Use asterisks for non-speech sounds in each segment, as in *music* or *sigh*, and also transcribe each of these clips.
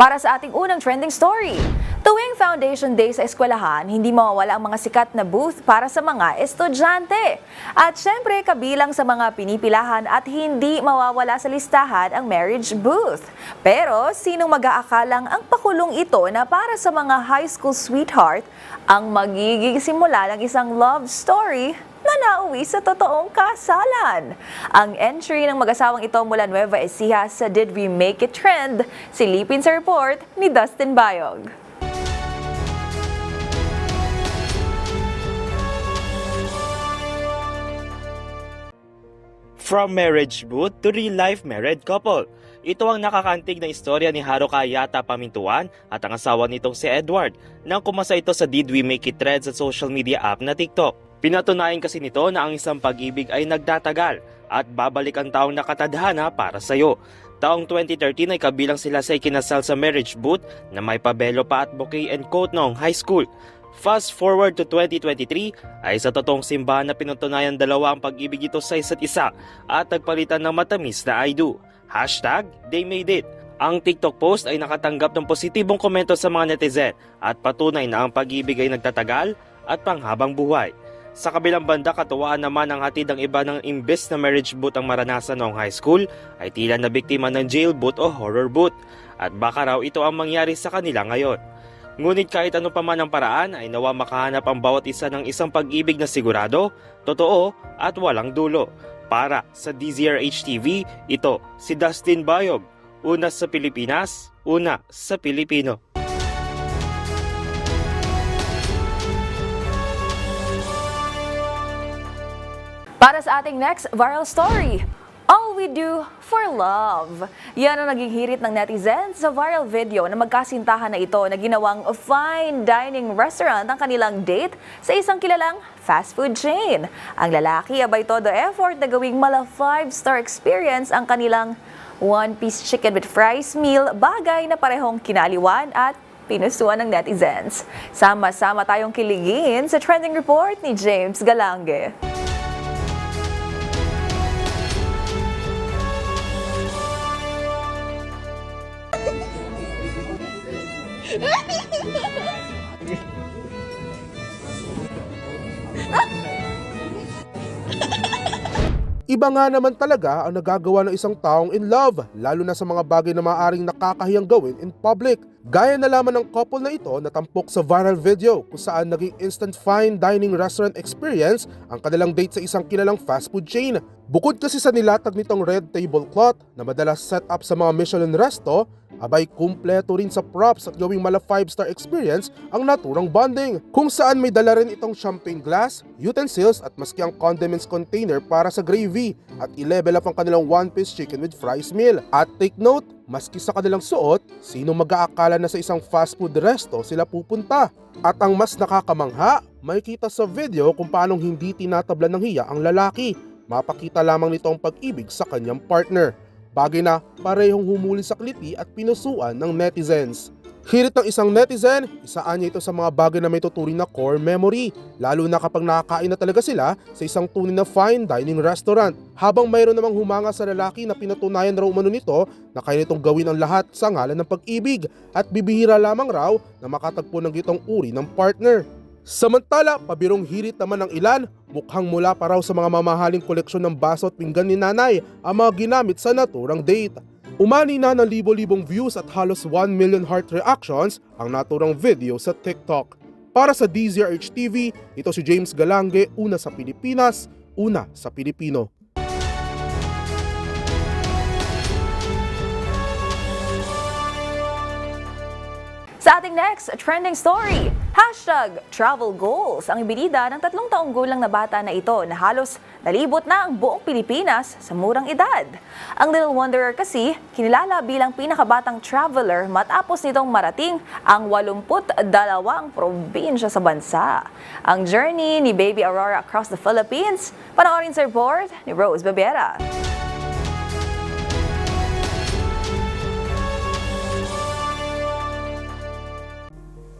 Para sa ating unang trending story, tuwing Foundation Day sa eskwelahan, hindi mawawala ang mga sikat na booth para sa mga estudyante. At syempre, kabilang sa mga pinipilahan at hindi mawawala sa listahan ang marriage booth. Pero sinong mag-aakalang ang pakulong ito na para sa mga high school sweetheart ang magiging simula ng isang love story nauwi sa totoong kasalan. Ang entry ng mag-asawang ito mula Nueva Ecija sa Did We Make It Trend, silipin sa report ni Dustin Bayog. From marriage booth to real-life married couple. Ito ang nakakantig na istorya ni Haruka Yata Pamintuan at ang asawa nitong si Edward nang kumasa ito sa Did We Make It Thread sa social media app na TikTok. Pinatunayan kasi nito na ang isang pag-ibig ay nagtatagal at babalik ang taong nakatadhana para sa'yo. Taong 2013 ay kabilang sila sa ikinasal sa marriage booth na may pabelo pa at bouquet and coat noong high school. Fast forward to 2023 ay sa totoong simbahan na pinutunayan dalawa ang pag-ibig ito sa isa't isa at nagpalitan ng matamis na I do. Hashtag, they made it. Ang TikTok post ay nakatanggap ng positibong komento sa mga netizen at patunay na ang pag-ibig ay nagtatagal at panghabang buhay. Sa kabilang banda, katuwaan naman ang hatid ng iba ng imbes na marriage boot ang maranasan noong high school ay tila na biktima ng jail boot o horror boot at baka raw ito ang mangyari sa kanila ngayon. Ngunit kahit ano pa man ang paraan ay nawa makahanap ang bawat isa ng isang pag-ibig na sigurado, totoo at walang dulo. Para sa DZRH TV, ito si Dustin Bayog. Una sa Pilipinas, una sa Pilipino. Para sa ating next viral story, All We Do for Love. Yan ang naging hirit ng netizens sa viral video na magkasintahan na ito na ginawang fine dining restaurant ang kanilang date sa isang kilalang fast food chain. Ang lalaki abay todo effort na gawing mala 5-star experience ang kanilang one-piece chicken with fries meal, bagay na parehong kinaliwan at pinusuan ng netizens. Sama-sama tayong kiligin sa trending report ni James Galange. Iba nga naman talaga ang nagagawa ng isang taong in love, lalo na sa mga bagay na maaaring nakakahiyang gawin in public. Gaya na lamang ng couple na ito na tampok sa viral video kung saan naging instant fine dining restaurant experience ang kanilang date sa isang kilalang fast food chain. Bukod kasi sa nilatag nitong red tablecloth na madalas set up sa mga Michelin resto, abay kumpleto rin sa props at gawing mala 5-star experience ang naturang bonding. Kung saan may dala rin itong champagne glass, utensils at maski ang condiments container para sa gravy at i-level up ang kanilang one-piece chicken with fries meal. At take note, maski sa kanilang suot, sino mag-aakala na sa isang fast food resto sila pupunta. At ang mas nakakamangha, makikita sa video kung paanong hindi tinatablan ng hiya ang lalaki. Mapakita lamang nito ang pag-ibig sa kanyang partner. Bagay na parehong humuli sa kliti at pinusuan ng netizens. Hirit ng isang netizen, isaan niya ito sa mga bagay na may tuturing na core memory, lalo na kapag nakakain na talaga sila sa isang tunay na fine dining restaurant. Habang mayroon namang humanga sa lalaki na pinatunayan raw umano nito na kaya nitong gawin ang lahat sa ngalan ng pag-ibig at bibihira lamang raw na makatagpo ng gitong uri ng partner. Samantala, pabirong hirit naman ng ilan, mukhang mula pa raw sa mga mamahaling koleksyon ng baso at pinggan ni nanay ang mga ginamit sa naturang date. Umani na ng libo-libong views at halos 1 million heart reactions ang naturang video sa TikTok. Para sa DZRH TV, ito si James Galange, una sa Pilipinas, una sa Pilipino. Sa ating next trending story, Hashtag travel goals ang ibinida ng tatlong taong gulang na bata na ito na halos nalibot na ang buong Pilipinas sa murang edad. Ang Little Wanderer kasi kinilala bilang pinakabatang traveler matapos nitong marating ang 82 probinsya sa bansa. Ang journey ni Baby Aurora across the Philippines, panoorin sa report ni Rose Babera.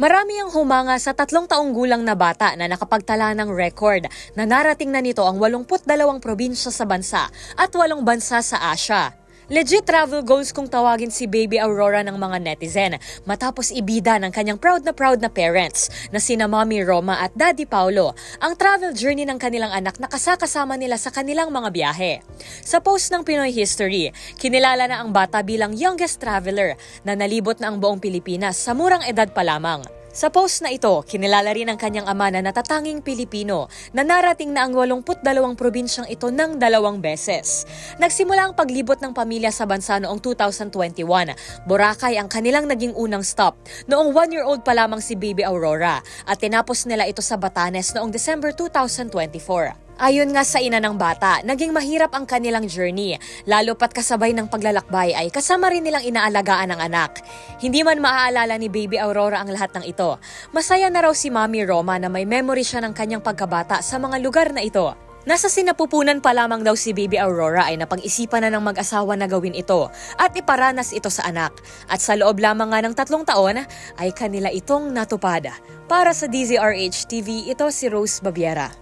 Marami ang humanga sa tatlong taong gulang na bata na nakapagtala ng record na narating na nito ang 82 probinsya sa bansa at walong bansa sa Asia. Legit travel goals kung tawagin si Baby Aurora ng mga netizen matapos ibida ng kanyang proud na proud na parents na sina Mommy Roma at Daddy Paulo ang travel journey ng kanilang anak na kasakasama nila sa kanilang mga biyahe. Sa post ng Pinoy History, kinilala na ang bata bilang youngest traveler na nalibot na ang buong Pilipinas sa murang edad pa lamang. Sa post na ito, kinilala rin ang kanyang ama na natatanging Pilipino na narating na ang 82 probinsyang ito ng dalawang beses. Nagsimula ang paglibot ng pamilya sa bansa noong 2021. Boracay ang kanilang naging unang stop. Noong one-year-old pa lamang si Baby Aurora at tinapos nila ito sa Batanes noong December 2024. Ayon nga sa ina ng bata, naging mahirap ang kanilang journey, lalo pat kasabay ng paglalakbay ay kasama rin nilang inaalagaan ang anak. Hindi man maaalala ni Baby Aurora ang lahat ng ito. Masaya na raw si Mami Roma na may memory siya ng kanyang pagkabata sa mga lugar na ito. Nasa sinapupunan pa lamang daw si Baby Aurora ay napag-isipan na ng mag-asawa na gawin ito at iparanas ito sa anak. At sa loob lamang nga ng tatlong taon ay kanila itong natupad. Para sa DZRH TV, ito si Rose Babiera.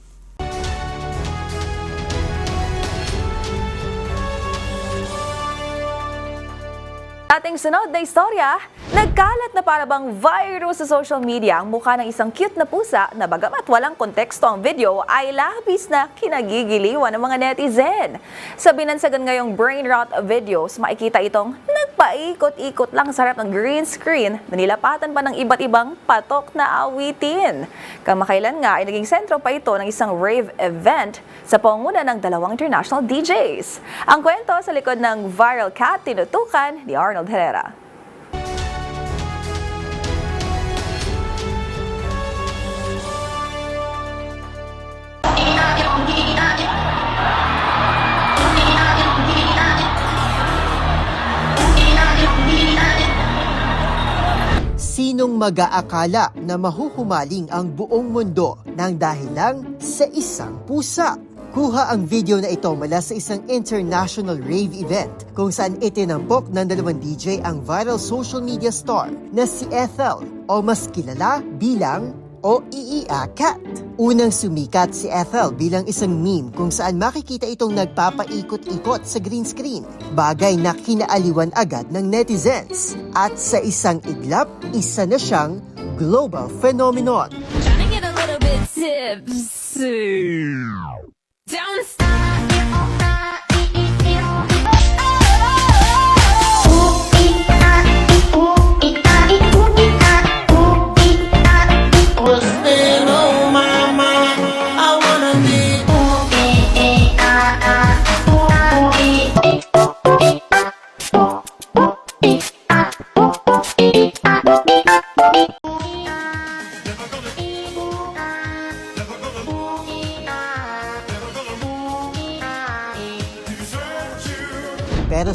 Ating sunod na istorya, nagkalat na para bang virus sa social media ang mukha ng isang cute na pusa na bagamat walang konteksto ang video ay labis na kinagigiliwan ng mga netizen. Sa binansagan ngayong brain rot videos, makikita itong nagpaikot-ikot lang sa harap ng green screen na nilapatan pa ng iba't ibang patok na awitin. Kamakailan nga ay naging sentro pa ito ng isang rave event sa panguna ng dalawang international DJs. Ang kwento sa likod ng viral cat tinutukan ni Arnold Herrera. Sinong mag-aakala na mahuhumaling ang buong mundo ng dahil lang sa isang pusa? Kuha ang video na ito mula sa isang international rave event kung saan itinampok ng dalawang DJ ang viral social media star na si Ethel o mas kilala bilang o Iia Cat. Unang sumikat si Ethel bilang isang meme kung saan makikita itong nagpapaikot-ikot sa green screen. Bagay na kinaaliwan agad ng netizens. At sa isang iglap, isa na siyang global phenomenon. Trying to get a little bit tipsy. Downstairs!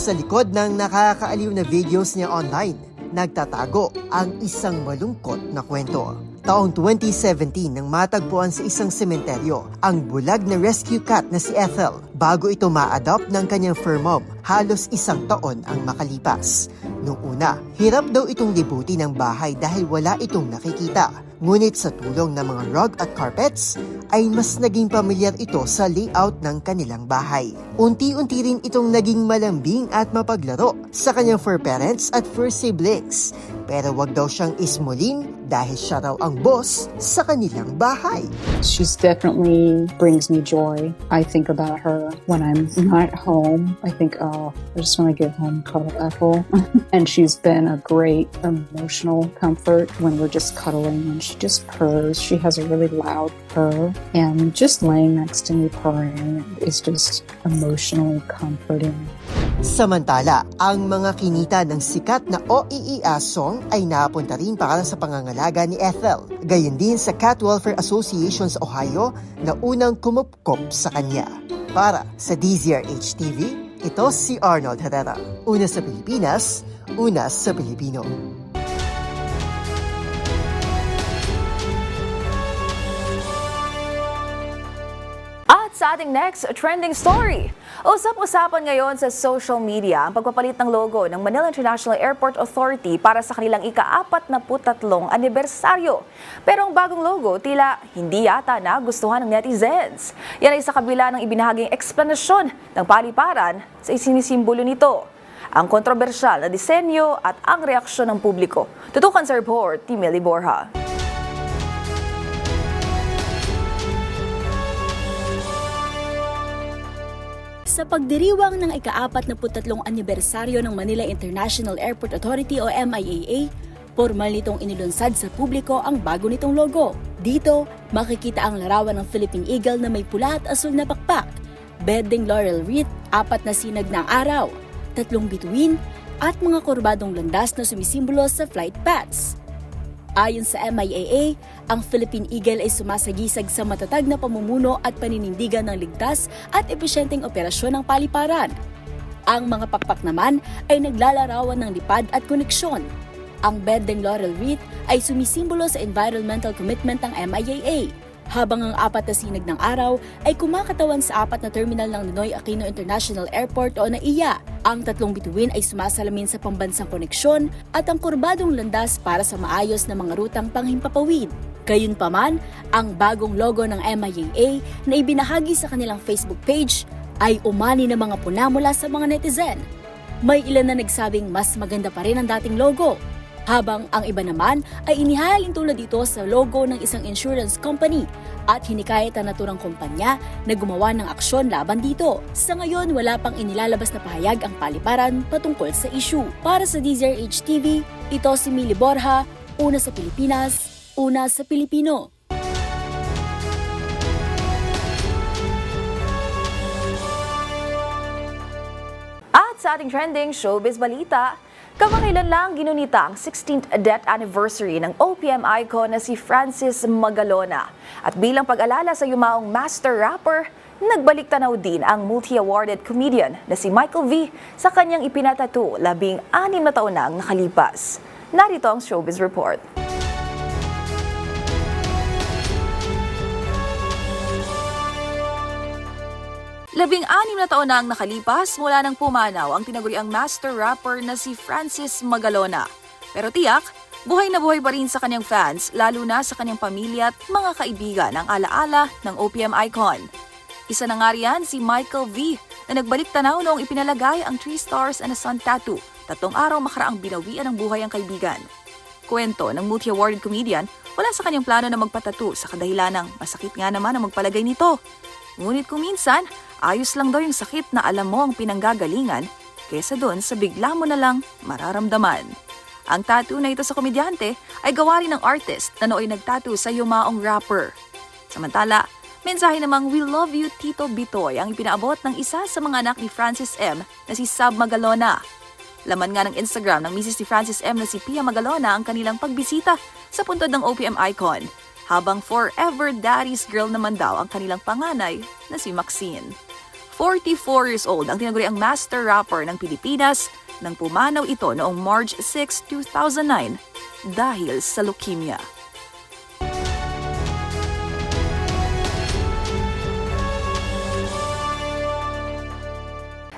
Sa likod ng nakakaaliw na videos niya online, nagtatago ang isang malungkot na kwento. Taong 2017 nang matagpuan sa isang sementeryo ang bulag na rescue cat na si Ethel bago ito ma-adopt ng kanyang fur mom halos isang taon ang makalipas. Noong una, hirap daw itong libuti ng bahay dahil wala itong nakikita. Ngunit sa tulong ng mga rug at carpets, ay mas naging pamilyar ito sa layout ng kanilang bahay. Unti-unti rin itong naging malambing at mapaglaro sa kanyang fur parents at fur siblings. Pero wag daw siyang ismulin dahil siya raw ang boss sa kanilang bahay. She's definitely brings me joy. I think about her when I'm not home. I think, oh, I just want to get home, cuddle Ethel. *laughs* and she's been a great emotional comfort when we're just cuddling and she just purrs. She has a really loud purr. And just laying next to me purring is just emotionally comforting. Samantala, ang mga kinita ng sikat na OEEA song ay napunta rin para sa pangangalaga ni Ethel. Gayon din sa Cat Welfare Association sa Ohio na unang kumupkop sa kanya. Para sa DZRH TV, ito si Arnold Herrera. Una sa Pilipinas, una sa Pilipino. Sa ating next trending story, usap-usapan ngayon sa social media ang pagpapalit ng logo ng Manila International Airport Authority para sa kanilang ika-apat na putatlong anibersaryo. Pero ang bagong logo tila hindi yata nagustuhan ng netizens. Yan ay sa kabila ng ibinahaging eksplanasyon ng paliparan sa isinisimbolo nito. Ang kontrobersyal na disenyo at ang reaksyon ng publiko. Tutukan sa report Millie Borja. Sa pagdiriwang ng ika-apat na putatlong anibersaryo ng Manila International Airport Authority o MIAA, formal nitong inilunsad sa publiko ang bago nitong logo. Dito, makikita ang larawan ng Philippine Eagle na may pula at asul na pakpak, bedding laurel wreath, apat na sinag ng araw, tatlong bituin, at mga kurbadong landas na sumisimbolo sa flight paths. Ayon sa MIAA, ang Philippine Eagle ay sumasagisag sa matatag na pamumuno at paninindigan ng ligtas at epesyenteng operasyon ng paliparan. Ang mga pakpak naman ay naglalarawan ng lipad at koneksyon. Ang Bendeng Laurel Wreath ay sumisimbolo sa environmental commitment ng MIAA, habang ang apat na sinag ng araw ay kumakatawan sa apat na terminal ng Ninoy Aquino International Airport o NAIA. Ang tatlong bituin ay sumasalamin sa pambansang koneksyon at ang kurbadong landas para sa maayos na mga rutang panghimpapawid. Gayunpaman, ang bagong logo ng MIAA na ibinahagi sa kanilang Facebook page ay umani ng mga puna mula sa mga netizen. May ilan na nagsabing mas maganda pa rin ang dating logo habang ang iba naman ay inihalin tulad dito sa logo ng isang insurance company at hinikayat ang naturang kumpanya na gumawa ng aksyon laban dito. Sa ngayon, wala pang inilalabas na pahayag ang paliparan patungkol sa issue. Para sa DZRH TV, ito si Mili Borja, una sa Pilipinas, una sa Pilipino. At sa ating trending showbiz balita, kamakailan lang ginunita ang 16th death anniversary ng OPM icon na si Francis Magalona. At bilang pag-alala sa yumaong master rapper, nagbalik tanaw din ang multi-awarded comedian na si Michael V sa kanyang ipinatato labing anim na taon na ang nakalipas. Narito ang showbiz report. Labing-anim na taon na ang nakalipas mula nang pumanaw ang tinaguriang master rapper na si Francis Magalona. Pero tiyak, buhay na buhay pa rin sa kanyang fans, lalo na sa kanyang pamilya at mga kaibigan ang alaala ng OPM icon. Isa na nga riyan si Michael V na nagbalik tanaw noong ipinalagay ang Three Stars and a Sun tattoo, tatlong araw makaraang binawian ng buhay ang kaibigan. Kwento ng multi-awarded comedian, wala sa kanyang plano na magpatato sa kadahilan ng masakit nga naman ang magpalagay nito. Ngunit kung minsan, ayos lang daw yung sakit na alam mo ang pinanggagalingan kesa doon sa bigla mo na lang mararamdaman. Ang tattoo na ito sa komedyante ay gawa rin ng artist na nooy nagtattoo sa yumaong rapper. Samantala, mensahe namang We love you Tito Bitoy ang ipinaabot ng isa sa mga anak ni Francis M na si Sab Magalona. Laman nga ng Instagram ng Mrs. ni Francis M na si Pia Magalona ang kanilang pagbisita sa puntod ng OPM icon, habang forever daddy's girl naman daw ang kanilang panganay na si Maxine. 44 years old ang tinaguri ang master rapper ng Pilipinas nang pumanaw ito noong March 6, 2009 dahil sa leukemia.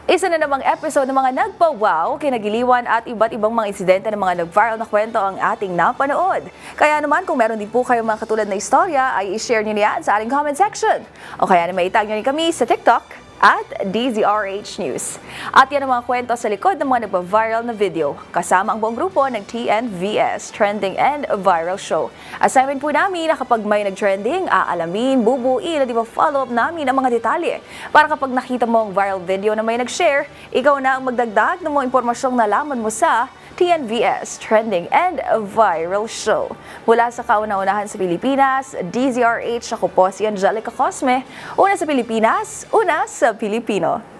Isa na namang episode ng mga nagpa-wow, kinagiliwan at iba't ibang mga insidente ng mga nag-viral na kwento ang ating napanood. Kaya naman kung meron din po kayong mga katulad na istorya, ay i-share nyo niyan sa ating comment section. O kaya naman itag nyo rin kami sa TikTok at DZRH News. At yan ang mga kwento sa likod ng mga nagpa-viral na video kasama ang buong grupo ng TNVS Trending and Viral Show. Assignment po namin na kapag may nag-trending, aalamin, bubuin at ipa-follow up namin ang mga detalye. Para kapag nakita mo ang viral video na may nag-share, ikaw na ang magdagdag ng mga impormasyong nalaman mo sa TNVS Trending and Viral Show. Mula sa kauna-unahan sa Pilipinas, DZRH, ako po si Angelica Cosme. Una sa Pilipinas, una sa Pilipino.